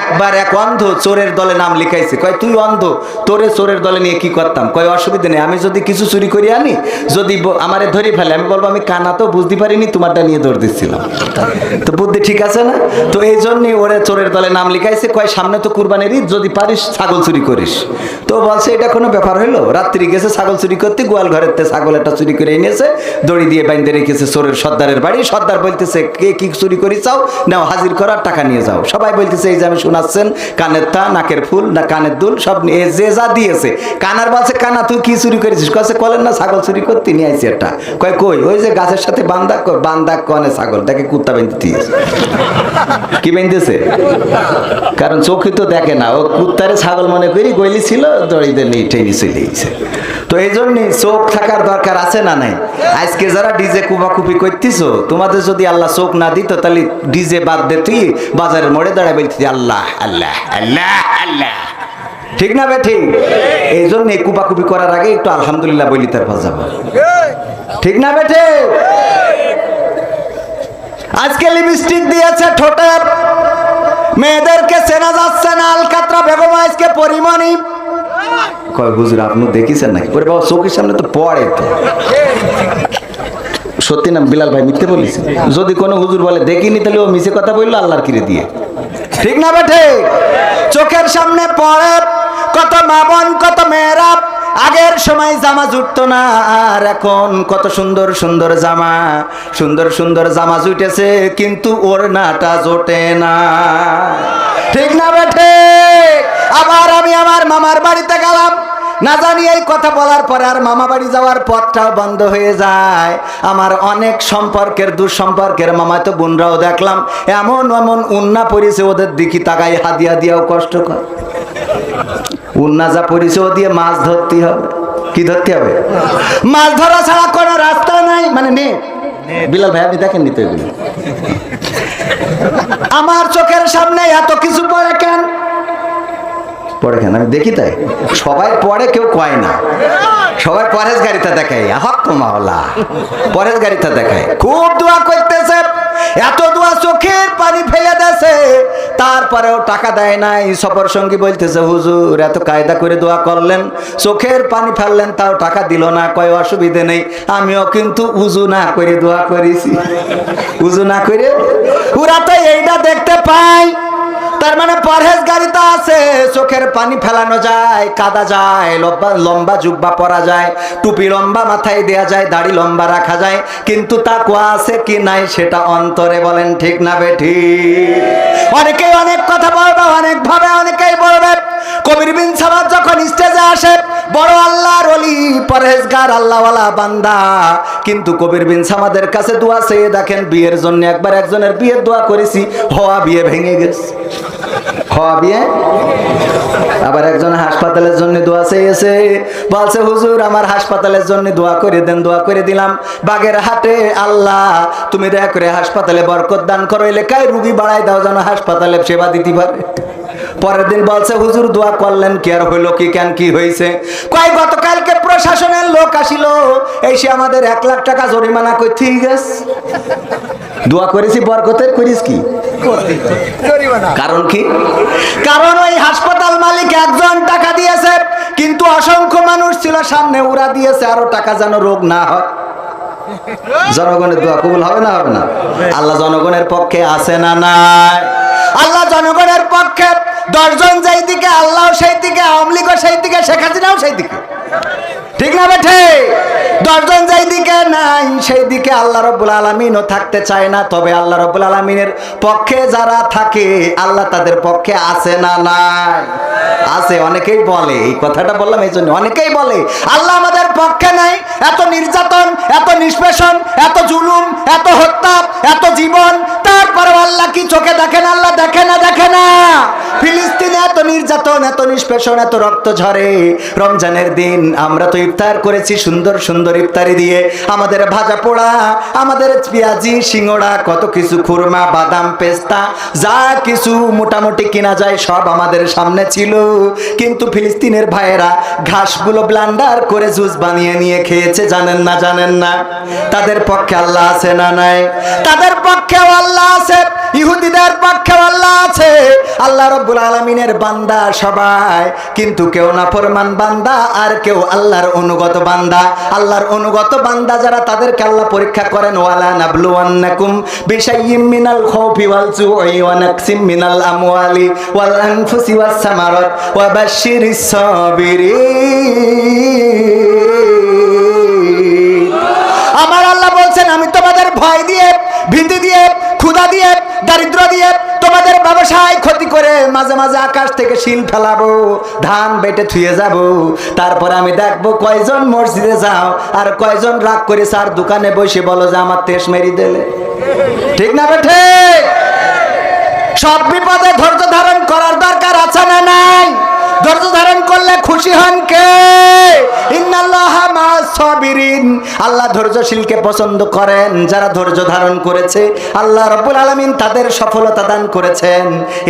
একবার এক অন্ধ চোরের দলে নাম লিখাইছে। কয়, তুই অন্ধ? তোরে চোরের দলে নিয়ে কি করতাম? কয়, অসুবিধা নেই, আমি যদি কিছু চুরি করি আনি, যদি আমারে ধরে ফেলে, আমি বলব, আমি কানা তো বুঝতে পারিনি, তোমারটা নিয়ে দৌড় দিচ্ছিলাম। তো বুদ্ধি ঠিক আছে না? তো এই জন্যই ওরে চোরের দলে নাম লিখাইছে। কয়, সামনে তো কুরবানির ঈদ, যদি পারিস ছাগল চুরি করিস। তো বলছে, এটা কোনো ব্যাপার হলো রাত্রি গেছে, ছাগল চুরি করতে, গোয়াল ঘরের তে ছাগল একটা চুরি করে এনেছে, দড়ি দিয়ে বাইন্দে রেখেছে চোরের সর্দারের বাড়ি। সর্দার বলতেছে, কে কি চুরি করি চাও? নাও, হাজির করার টাকা নিয়ে যাও। সবাই বলতেছে, এই যে আমি শোনাচ্ছেন, কানের তা, নাকের ফুল, না কানের দুল, সব নিয়ে যে যা দিয়েছে। কানার বলছে, কানা, তুই কি চুরি করেছিস? কছে কলেন না, ছাগল চুরি করতে নিয়ে আইছি একটা। কয়, কই? ওই যে গাছের সাথে বান্দা বান্দা কনে ছাগল তাকে কুত্তা বেঁধে দিয়েছে। কি বেঁধেছে? কারণ চোখে তো দেখে না। ও কুত্তারে ছাগল মনে করি গইলি ছিল দড়িতে নিয়ে টেনে চলে তো এই জন্যই চোখ থাকার দরকার আছে না নাই? আজকে যারা ডিজে কুপাকুপি করতেছো, তোমাদের যদি আল্লাহ চোখ না দিত, তাহলে ডিজে বাদ দে তুই বাজারের মোড়ে দাঁড়ায় বলতি, আল্লাহ আল্লাহ আল্লাহ আল্লাহ আল্লাহ। ঠিক না বে ঠিক এই জন্য কুপাকুপি করার আগে একটু আলহামদুলিল্লাহ বলি, তারপর যাব। ঠিক না বে ঠিক আজকে লিপস্টিক দিয়েছে ঠোঁটে মেয়েদেরকে চেনা যাচ্ছে না, আলকাতরা বেগম আজকে পরিমণি। কয়, হুজুর, আপনি দেখিছেন নাকি? ওরে বাবা, চোখের সামনে তো পড়ে তো। সত্যি না, বিলাল ভাই মিথ্যে বলিস যদি কোনো হুজুর বলে, দেখিনি, তাহলে ও মিছে কথা বলল, আল্লাহর কিরে দিয়ে? ঠিক না বেঠে চোখের সামনে পড়ে, কত মা বোন, কত মেয়েরা, আগের সময় জামা জুটতো না, আর এখন কত সুন্দর সুন্দর জামা, সুন্দর সুন্দর জামা জুটেছে, কিন্তু ওর নাটা জোটে না। ঠিক না বেঠে আবার আমি আমার মামার বাড়িতে গেলাম না জানি এই কথা বলার পরে আর মামা বাড়ি যাওয়ার পথটাও বন্ধ হয়ে যায়। আমার অনেক সম্পর্কের দুঃসম্পর্কের মামা তো বোনরাও দেখলাম, এমন এমন উন্না পড়েছে ওদের দিকে তাকাই হাদিয়া দিয়াও কষ্ট কর। উন্না যা পড়েছে ও দিয়ে মাছ ধরতে হবে। কি ধরতে হবে? মাছ ধরা ছাড়া কোনো রাস্তা নাই। মানে নে, বিলাল ভাই, আপনি দেখেননি তো এগুলো? আমার চোখের সামনে এত কিছু কেন পড়ে কেন? আমি দেখি তাই। সবাই পড়ে কেউ কয় না। সবাই পরেশ গাড়িতে দেখায়। হক মাওলা। পরেশ গাড়িতে দেখায়। খুব দোয়া করতেছে। এত দোয়া চোখের পানি ফেলে দেছে তারপরেও টাকা দেয় নাই। সফর সঙ্গী বলতেছে, হুজুর, এত কায়দা করে দোয়া করলেন। চোখের পানি ফেললেন, তাও টাকা দিল না। কয় অসুবিধে নেই। আমিও কিন্তু উজু না করে দোয়া করেছি। উজু না করে? ওরা তো এইটা দেখতে পাই তার মানে পরহেজ গাড়িতে আছে। চোখের পানি ফেলানো যায়, কাদা যায়, লম্বা লম্বা জুব্বা পরা যায়, টুপি লম্বা মাথায় দেয়া যায়, দাড়ি লম্বা রাখা যায়। কিন্তু তা কোয়া আছে কি নাই সেটা অন্তরে বলেন ঠিক না বেঠি অনেকেই অনেক কথা বলবে অনেক ভাবে অনেকেই বলবে কবির বিন সাবাদ যখন স্টেজে আসে, বড় আল্লাহর অলি পরহেজগার, আল্লাহওয়ালা বান্দা। কিন্তু কবির বিন সামাদের কাছে দোয়া চেয়ে দেখেন, বিয়ের জন্য একবার একজনের বিয়ের দোয়া করেছি, হওয়া বিয়ে ভেঙে গেছে। হওয়া বিয়ে? আবার একজন হাসপাতালের জন্য দোয়া চেয়েছে, বলছে, হুজুর, আমার হাসপাতালের জন্য দোয়া করে দেন, দোয়া করে দিলাম। বাগের হাটে, আল্লাহ, তুমি দয়া করে হাসপাতালে বরকত দান করো এলাকায় রুগী বাড়াই দাও যেন হাসপাতালে সেবা দিতে পারে? পরের দিন বলছে হুজুর দোয়া করলেন কি আর হইল কি কেন কি হয়েছে কয় গতকালকে প্রশাসনের লোক আসিল এসে আমাদের এক লাখ টাকা জরিমানা করতে গেছে দোয়া করেছি বরকতের করিস কি? কারণ কি? কারণ ওই হাসপাতাল মালিক একজন টাকা দিয়েছে কিন্তু অসংখ্য মানুষ ছিল সামনে উড়া দিয়েছে আরও টাকা যেন রোগ না হয়। জনগণের দোয়া কবুল হবে না হবে না? আল্লাহ জনগণের পক্ষে আছে না নাই? সেই দিকে শেখ হাসিনাও সেই দিকে ঠিক না বেঠে? দশজন যেই দিকে নাই সেই দিকে আল্লাহ রব্বুল আলমিনও থাকতে চায় না। তবে আল্লাহ রব্বুল আলমিনের পক্ষে যারা থাকে, আল্লাহ তাদের পক্ষে আছে না নাই? আছে, অনেকেই বলে, এই কথাটা বললাম এই জন্য অনেকেই বলে, আল্লাহ আমাদের পক্ষে নাই। এত নির্যাতন, এত নিষ্পেষণ, এত জুলুম, এত হত্যা, এত জীবন তারপরে আল্লাহ কি চোখে দেখেন, আল্লাহ দেখে না দেখে না। ফিলিস্তিনে এত নির্যাতন, এত নিষ্পেষণ, এত রক্ত ঝরে। রমজানের দিন আমরা তো ইফতার করেছি সুন্দর সুন্দর ইফতারি দিয়ে। আমাদের ভাজা পোড়া, আমাদের পেঁয়াজি, সিঙ্গড়া, কত কিছু, খুরমা, বাদাম, পেস্তা, যা কিছু মোটামুটি কিনা যায় সব আমাদের সামনে ছিল। কিন্তু ফিলিস্তিনের ভাইয়েরা ঘাসগুলো ব্লান্ডার করে জুস বানিয়ে নিয়ে খেয়েছে, জানেন না জানেন না। তাদের পক্ষে আল্লাহ আছে না নাই? তাদের পক্ষেও আল্লাহ আছে, ইহুদিদের পক্ষেও আল্লাহ আছে। আল্লাহ রব্বুল আলমিনের বান্দা সবাই। কিন্তু কেউ না ফরমান বান্দা আর কেউ আল্লাহর অনুগত বান্দা। আল্লাহর অনুগত বান্দা যারা তাদেরকে আল্লাহ পরীক্ষা করেন, ওয়ালা মিনাল খাউফি ওয়াল ওয়া নাকসিম মিনাল আমওয়ালি ওয়াল আনফুসি ওয়াস সামারাত ওয়া বাশশিরিস সাবিরিন। আমার আল্লাহ বলছেন, আমি তোমাদের ভয় দিয়ে, ভীতি দিয়ে, ক্ষুধা দিয়ে, দারিদ্র দিয়ে মাঝে মাঝে আকাশ থেকে শিল ফেলাবো, ধান বেটে থুয়ে যাব। তারপর আমি দেখব কয়জন মসজিদে যাও আর কয়জন রাগ করে স্যার দোকানে বসে বলো যে আমার তেস মেরি দিলে। ঠিক না বেঠে সব বিপদে ধৈর্য ধারণ করার দরকার আছে না নাই ধৈর্য ধারণ করলে খুশি হন কে ইন্নাল্লাহ মা'আস সাবিরিন আল্লাহ ধৈর্যশীলকে পছন্দ করেন যারা ধৈর্য ধারণ করেছে আল্লাহ রাব্বুল আলামিন তাদের সফলতা দান করেছেন।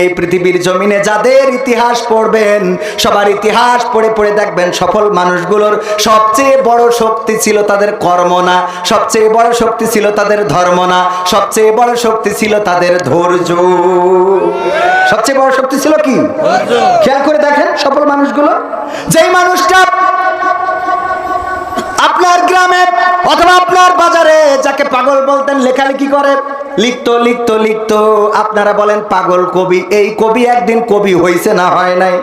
এই পৃথিবীর জমিনে যাদের ইতিহাস পড়বেন সবার ইতিহাস পড়ে পড়ে দেখবেন সফল মানুষগুলোর সবচেয়ে বড় শক্তি ছিল তাদের কর্ম না সবচেয়ে বড় শক্তি ছিল তাদের ধর্ম না সবচেয়ে বড় শক্তি ছিল তাদের ধৈর্য। সবচেয়ে বড় শক্তি ছিল কি? খেয়াল করে দেখেন সফল মানুষগুলো। যেই মানুষটা আপনার গ্রামে অথবা আপনার বাজারে যাকে পাগল বলতেন লেখালেখি করে লিখতো লিখতো লিখতো। আপনারা বলেন, পাগল কবি। এই কবি একদিন কবি হইছে না হয় নাই?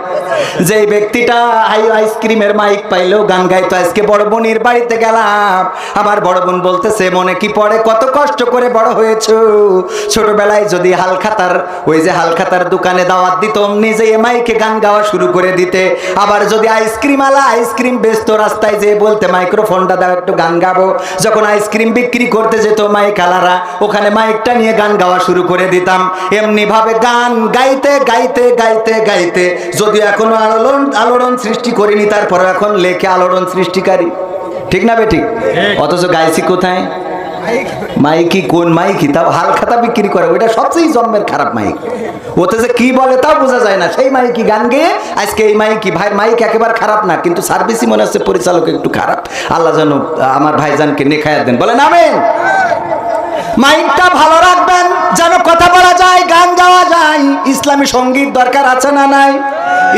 যে ব্যক্তিটা হাই আইসক্রিমের মাইক পাইলেও গান গাইতো, আজকে বড় বোনের বাড়িতে গেলাম। আমার বড় বোন বলতেছে, মনে কি পড়ে? কত কষ্ট করে বড় হয়েছ। ছোটবেলায় যদি হালখাতার, ওই যে হালখাতার দোকানে দাওয়াত দিত নিজে মাইকে গান গাওয়া শুরু করে দিতে। আবার যদি আইসক্রিম আলা আইসক্রিম বেচতো রাস্তায় যেয়ে বলতে, মাইক্রোফোনটা দাও, একটু গান গাবো। যখন আইসক্রিম বিক্রি করতে যেত মাইক আলারা, ওখানে মাইকটা নিয়ে গান গাওয়া শুরু করে দিতাম। এমনি ভাবে গান গাইতে গাইতে গাইতে গাইতে যদি এখনও আলোড়ন আলোড়ন সৃষ্টি করিনি তারপরে এখন লেখে আলোড়ন সৃষ্টিকারী। ঠিক না বেঠিক অথচ গাইছি কোথায়? মাইকি কোন মাইকি? তাও হাল খাতা বিক্রি করে ওইটা সবচেয়ে জন্মের খারাপ মাইক। ওতে যে কি বলে তাও বোঝা যায় না। সেই মাইকি গান গেয়ে আজকে এই মাইকি ভাই মাইক একেবারে খারাপ না কিন্তু সার্ভিসই মনে হচ্ছে পরিচালক একটু খারাপ। আল্লাহ যেন আমার ভাইজানকে নেখায়া দেন। বলেন আমেন। মাইকটা ভালো রাখবেন যেন কথা বলা যায় গান গাওয়া যায়। ইসলামী সংগীত দরকার আছে না নাই?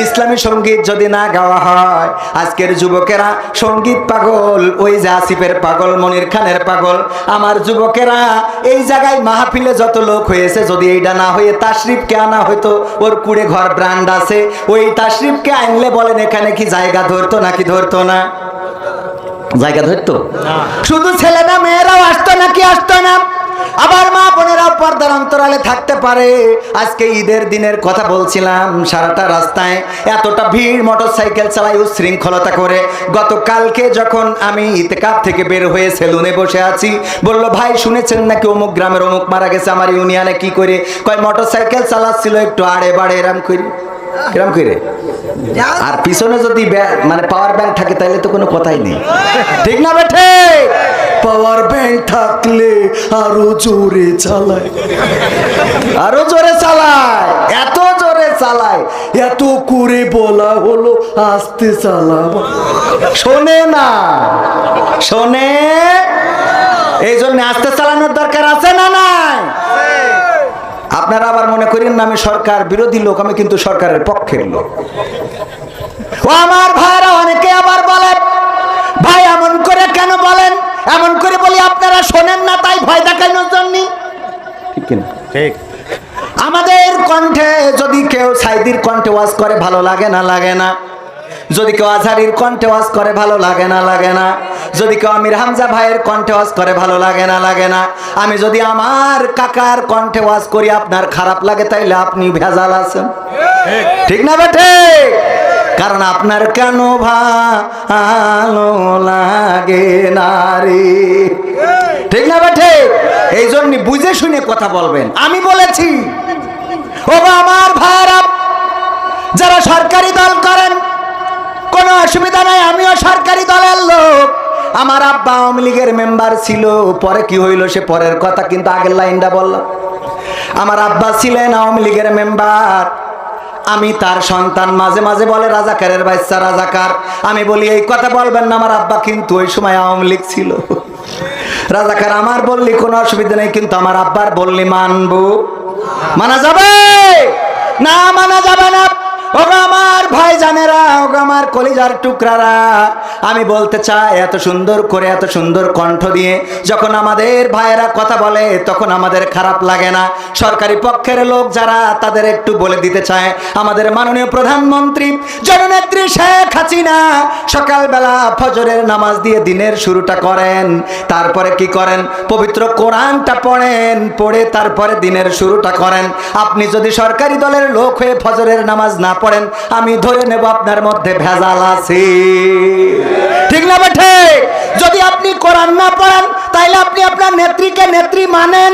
ইসলামী সংগীত যদি না গাওয়া হয় আজকের যুবকেরা সংগীত পাগল ওই যে আসিফের পাগল মনির খানের পাগল। আমার যুবকেরা এই জায়গায় মাহফিলে যত লোক হয়েছে যদি এইটা না হয়ে তাশরিফকে আনা হয়তো ওর কুড়ে ঘর ব্র্যান্ড আছে ওই তাশরিফকে আনলে বলেন এখানে কি জায়গা ধরতো নাকি ধরতো না? জায়গা ধরতো? শুধু ছেলে না মেয়েরাও আসতো নাকি আসতো না? আবার মা বোনেরাও পর্দার অন্তরালে থাকতে পারে। আজকে ঈদের দিনের কথা বলছিলাম, সারাটা রাস্তায় এতটা ভিড় মোটর সাইকেল চালাই উশৃঙ্খলতা করে। গতকালকে যখন আমি ইতেকাপ থেকে বের হয়ে সেলুনে বসে আছি, বলল, ভাই, শুনেছেন নাকি অমুক গ্রামের অমুক মারা গেছে আমার ইউনিয়নে কি করে? কয় মোটর সাইকেল চালাচ্ছিল একটু আড়ে বাড়ে, এরম করে। এরম করে? আর পিছনে যদি মানে পাওয়ার ব্যাংক থাকে তাহলে তো কোনো কথাই নেই। ঠিক না বেঠে? পাওয়ার ব্যাংক থাকলে আরও জোরে চালায়। আরও জোরে চালায়, এত জোরে চালায়, এত করে বলা হলো আস্তে চালাবো শোনে না, শোনে। এই জন্য আস্তে চালানোর দরকার আপনারা আবার মনে করেন না আমি সরকার বিরোধী লোক আমি কিন্তু সরকারের পক্ষের লোক। ও আমার ভাইরা অনেকে আবার বলেন ভাই এমন করে কেন বলেন? এমন করে বলি আপনারা শোনেন না তাই ভয় দেখানোর জন্য। ঠিক ঠিক। আমাদের কণ্ঠে যদি কেউ সাইদির কণ্ঠে ওয়াজ করে ভালো লাগে না লাগে না। যদি কেউ আজহারির কণ্ঠে ওয়াজ করে ভালো লাগে না লাগে না। যদি কেউ আমির হামজা ভাইয়ের কণ্ঠে ওয়াজ করে, ভালো লাগে না লাগে না। আমি যদি আমার কাকার কণ্ঠে ওয়াজ করি, আপনার খারাপ লাগে, তাইলে আপনি ভেজাল আছেন। ঠিক না বেঠে কারণ আপনার কেন ভালো লাগে না রে? ঠিক না বেঠে এই জন্য বুঝে শুনে কথা বলবেন। আমি বলেছি, ও আমার ভাইরা, যারা সরকারি দল করেন, কোনো অসুবিধা নাই, আমিও সরকারি দলের লোক। আমার আব্বা আওয়ামী লীগের মেম্বার ছিল। পরে কি হইল সে পরের কথা কিন্তু আগের লাইনটা বললাম। আমার আব্বা ছিলেন আওয়ামী লীগের মেম্বার। আমি তার সন্তান মাঝে মাঝে বলে, রাজাকারের বাচ্চা, রাজাকার। আমি বলি, এই কথা বলবেন না আমার আব্বা, কিন্তু ওই সময় আওয়ামী লীগ ছিল। রাজাকার, আমার বললি কোনো অসুবিধা নেই, কিন্তু আমার আব্বার বললি মানবো। মানা যাবে? না মানা যাবে না। ওগো আমার ভাই জানেরা ওগো আমার কলিজার টুকরারা, আমি বলতে চাই এত সুন্দর করে, এত সুন্দর কণ্ঠ দিয়ে যখন আমাদের ভাইয়েরা কথা বলে, তখন আমাদের খারাপ লাগে না। সরকারি পক্ষের লোক যারা, তাদের একটু বলে দিতে চায় আমাদের মাননীয় প্রধানমন্ত্রী, জননেত্রী শেখ হাসিনা, সকালবেলা ফজরের নামাজ দিয়ে দিনের শুরুটা করেন, তারপরে কি করেন? পবিত্র কোরআনটা পড়েন, পড়ে তারপরে দিনের শুরুটা করেন। আপনি যদি সরকারি দলের লোক হয়ে ফজরের নামাজ না পড়েন, আমি ধরে নেব আপনার মধ্যে ভেজাল আছে। ঠিক না বেঠে? যদি আপনি কোরআন না পড়েন, তাইলে আপনি আপনার নেত্রীকে নেত্রী মানেন।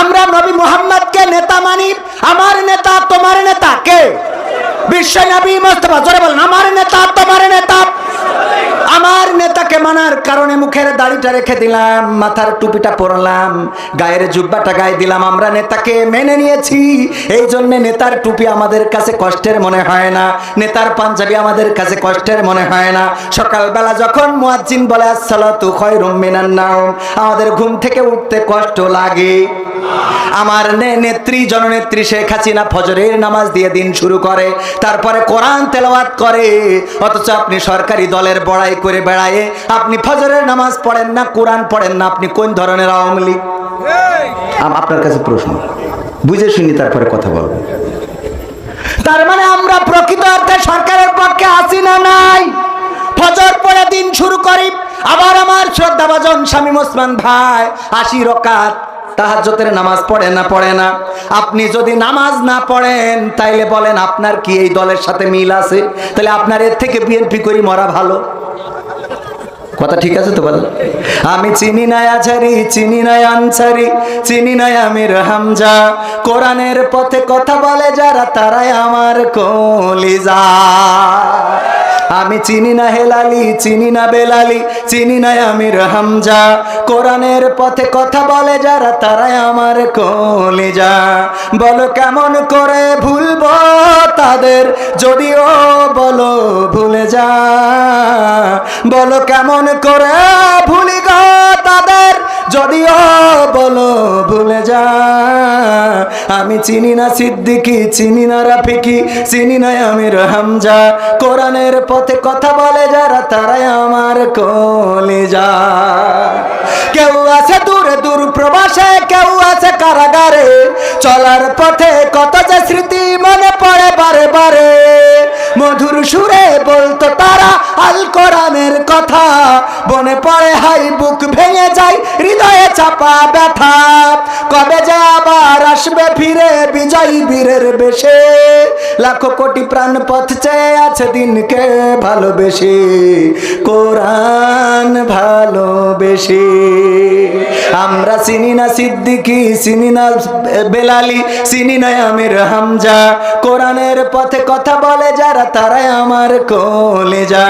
আমরা নবী মোহাম্মদ কে নেতা মানি। আমার নেতা তোমার নেতা, কে? বিশ্ব নবী মোস্তফা, জোরে বলেন, আমার নেতা তোমার নেতা। আমার নেতাকে মানার কারণে মুখের দাড়িটা রেখে দিলাম, মাথার টুপিটা পরলাম, গায়ের জুব্বাটা গায়ে দিলাম। আমরা নেতাকে মেনে নিয়েছি। এই জন্য নেতার টুপি আমাদের কাছে কষ্টের মনে হয় না। নেতার পাঞ্জাবি আমাদের কাছে কষ্টের মনে হয় না। সকালবেলা যখন মুয়াজ্জিন বলে, আসসালাতু খায়রুম মিনান নাওম আমাদের ঘুম থেকে উঠতে কষ্ট লাগে। আমার নেত্রী, জননেত্রী শেখ হাসিনা ফজরের নামাজ দিয়ে দিন শুরু করে, তারপরে কোরআন তেলাওয়াত করে, অথচ আপনি সরকারি দলের বড়াই করে বেড়ায়ে, আপনি ফজরের নামাজ পড়েন না, কোরআন পড়েন না, আপনি কোন ধরনের আওয়ামী লীগ? আপনার কাছে প্রশ্ন। বুঝে শুনি তারপরে কথা বলব। তার মানে আমরা প্রকৃত অর্থে সরকারের পক্ষে আসি না নাই? ফজর পরে দিন শুরু করি, আবার আমার শ্রদ্ধাভাজন স্বামী ওসমান ভাই, আশি রকাত তাহাজ্জতের নামাজ পড়ে না পড়ে না। আপনি যদি নামাজ না পড়েন, তাইলে বলেন আপনার কি এই দলের সাথে মিল আছে? তাহলে আপনার এর থেকে বিএনপি করি মরা ভালো। কথা ঠিক আছে তো বল? আমি চিনি নাই আছারি চিনি নাই আনসারি, চিনি নাই আমির হামজা। কোরআনের পথে কথা বলে যারা, তারাই আমার কলিজা। আমি চিনি না হেলালি, চিনি না বেলালি, চিনি না আমির হামজা। কোরআনের পথে কথা বলে যারা, তারাই আমার কলিজা। বলো কেমন করে ভুলবো তাদের, যদিও বলো ভুলে যা। বলো কেমন করে ভুলি গো তাদের, যদিও বলো ভুলে যা। আমি চিনি না সিদ্দিকি, চিনি না রাফিকি, চিনি না আমির হামজা। কোরআনের পথে কথা বলে যারা, তারাই আমার কলিজা। কেউ আছে দূরে, দূর প্রবাসে, কেউ আছে কারাগারে। চলার পথে কত যে স্মৃতি মনে পড়ে বারে বারে। মধুর সুরে বলতো তারা আল কোরআনের কথা। বনে পড়ে হাই, বুক ভেঙে যায়, হৃদয়ে চাপা ব্যথা। কবে যে আবার আসবে ফিরে, বিজয়ী বীরের বেশে। লাখো কোটি প্রাণ পথ চেয়ে আছে দিনকে ভালোবেসে, কোরআন ভালোবেসে। আমরা চিনি না সিদ্দিকি, চিনি না বেলালি, চিনি না আমির হামজা। কোরআনের পথে কথা বলে যারা, তারাই আমার কলেজা।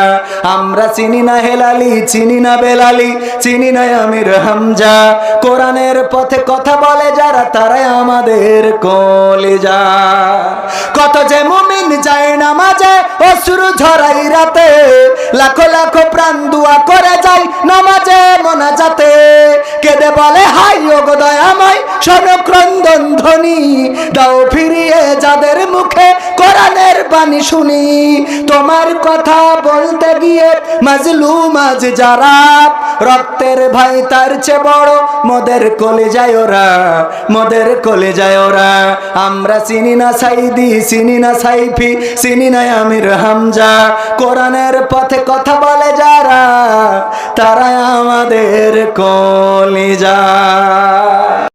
আমরা চিনি না হেলালি, চিনি না বেলালি, চিনি না আমির হামজা। কোরআনের পথে কথা বলে যারা, তারাই আমাদের কলেজা। কত যে মুমিন যায় না মাঝে অশ্রু ঝরাই রাতে, লাখো লাখো প্রাণ দুয়া করে যায় নামাজে মোনাজাতে। কেঁদে বলে, হাই ওগো দয়াময় সনক্রন্দন ধ্বনি, দাও ফিরিয়ে যাদের মুখে কোরআনের বাণী শুনি, তোমার কথা বলতে গিয়ে মাজলু মাঝ যারা, রক্তের ভাই তার চেয়ে বড় মোদের কলে যায় ওরা, মদের কলে যায় ওরা। আমরা চিনি না সাইদি, চিনি না সাইফি, চিনি না আমির হামজা। কোরআনের পথে কথা বলে যারা তারা আমাদের কলিজা